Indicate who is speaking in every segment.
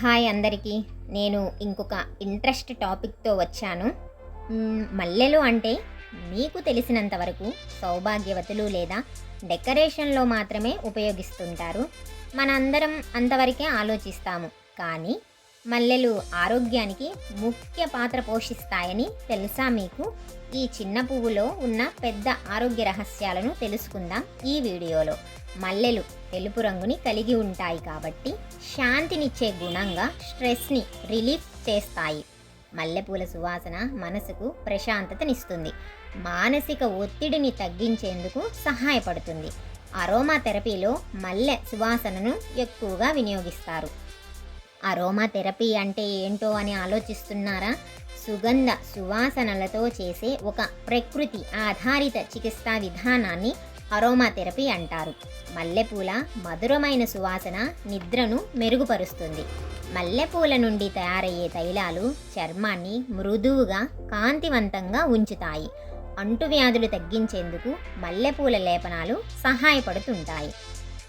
Speaker 1: Hi అందరికీ. నేను ఇంకొక ఇంట్రెస్ట్ టాపిక్తో వచ్చాను. మల్లెలు అంటే మీకు తెలిసినంత వరకు సౌభాగ్యవతులు లేదా డెకరేషన్లో మాత్రమే ఉపయోగిస్తుంటారు. మనందరం అంతవరకే ఆలోచిస్తాము. కానీ మల్లెలు ఆరోగ్యానికి ముఖ్య పాత్ర పోషిస్తాయని తెలుసా మీకు? ఈ చిన్న పువ్వులో ఉన్న పెద్ద ఆరోగ్య రహస్యాలను తెలుసుకుందాం ఈ వీడియోలో. మల్లెలు తెలుపు రంగుని కలిగి ఉంటాయి కాబట్టి శాంతినిచ్చే గుణంగా స్ట్రెస్ని రిలీఫ్ చేస్తాయి. మల్లెపూల సువాసన మనసుకు ప్రశాంతతనిస్తుంది. మానసిక ఒత్తిడిని తగ్గించేందుకు సహాయపడుతుంది. అరోమా థెరపీలో మల్లె సువాసనను ఎక్కువగా వినియోగిస్తారు. అరోమా థెరపీ అంటే ఏంటో అని ఆలోచిస్తున్నారా? సుగంధ సువాసనలతో చేసే ఒక ప్రకృతి ఆధారిత చికిత్సా విధానాన్ని అరోమా థెరపీ అంటారు. మల్లెపూల మధురమైన సువాసన నిద్రను మెరుగుపరుస్తుంది. మల్లెపూల నుండి తయారయ్యే తైలాలు చర్మాన్ని మృదువుగా కాంతివంతంగా ఉంచుతాయి. అంటువ్యాధులు తగ్గించేందుకు మల్లెపూల లేపనాలు సహాయపడుతుంటాయి.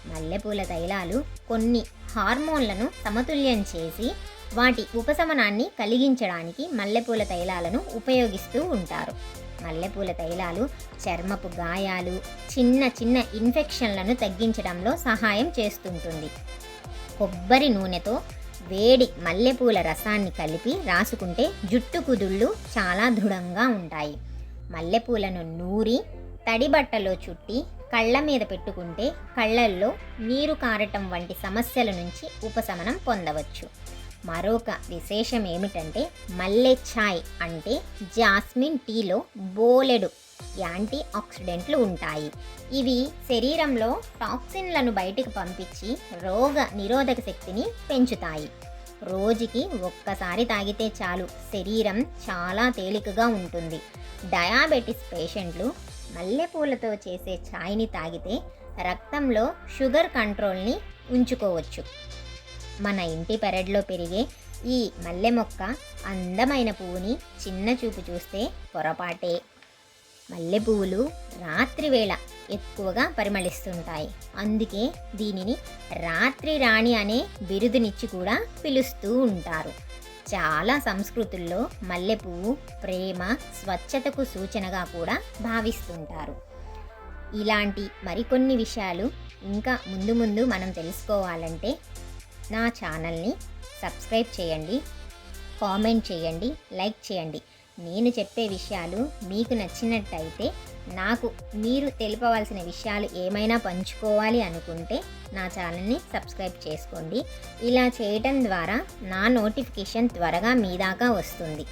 Speaker 1: మల్లెపూల తైలాలు కొన్ని హార్మోన్లను సమతుల్యం చేసి వాటి ఉపశమనాన్ని కలిగించడానికి మల్లెపూల తైలాలను ఉపయోగిస్తూ ఉంటారు. మల్లెపూల తైలాలు చర్మపు గాయాలు చిన్న చిన్న ఇన్ఫెక్షన్లను తగ్గించడంలో సహాయం చేస్తుంటుంది. కొబ్బరి నూనెతో వేడి మల్లెపూల రసాన్ని కలిపి రాసుకుంటే జుట్టు కుదుళ్ళు చాలా దృఢంగా ఉంటాయి. మల్లెపూలను నూరి తడి బట్టలో చుట్టి కళ్ళ మీద పెట్టుకుంటే కళ్ళల్లో నీరు కారటం వంటి సమస్యల నుంచి ఉపశమనం పొందవచ్చు. మరొక విశేషం ఏమిటంటే మల్లె ఛాయ్ అంటే జాస్మిన్ టీలో బోలెడు యాంటీ ఆక్సిడెంట్లు ఉంటాయి. ఇవి శరీరంలో టాక్సిన్లను బయటకు పంపించి రోగ నిరోధక శక్తిని పెంచుతాయి. రోజుకి ఒక్కసారి తాగితే చాలు. శరీరం చాలా తేలికగా ఉంటుంది. డయాబెటిస్ పేషెంట్లు మల్లెపూలతో చేసే ఛాయ్ని తాగితే రక్తంలో షుగర్ కంట్రోల్ని ఉంచుకోవచ్చు. మన ఇంటి పెరడ్లో పెరిగే ఈ మల్లె మొక్క అందమైన పువ్వుని చిన్న చూపు చూస్తే పొరపాటే. మల్లె రాత్రివేళ ఎక్కువగా పరిమళిస్తుంటాయి. అందుకే దీనిని రాత్రి రాణి అనే బిరుదునిచ్చి కూడా పిలుస్తూ ఉంటారు. చాలా సంస్కృతుల్లో మల్లెపువ్వు ప్రేమ స్వచ్ఛతకు సూచనగా కూడా భావిస్తుంటారు. ఇలాంటి మరికొన్ని విషయాలు ఇంకా ముందు ముందు మనం తెలుసుకోవాలంటే నా ఛానల్ని సబ్స్క్రైబ్ చేయండి కామెంట్ చేయండి లైక్ చేయండి. నేను చెప్పే విషయాలు మీకు నచ్చినట్టయితే నాకు మీరు తెలుపవలసిన విషయాలు ఏమైనా పంచుకోవాలి అనుకుంటే నా ఛానల్ని సబ్స్క్రైబ్ చేసుకోండి. ఇలా చేయటం ద్వారా నా నోటిఫికేషన్ త్వరగా మీ దాకా వస్తుంది.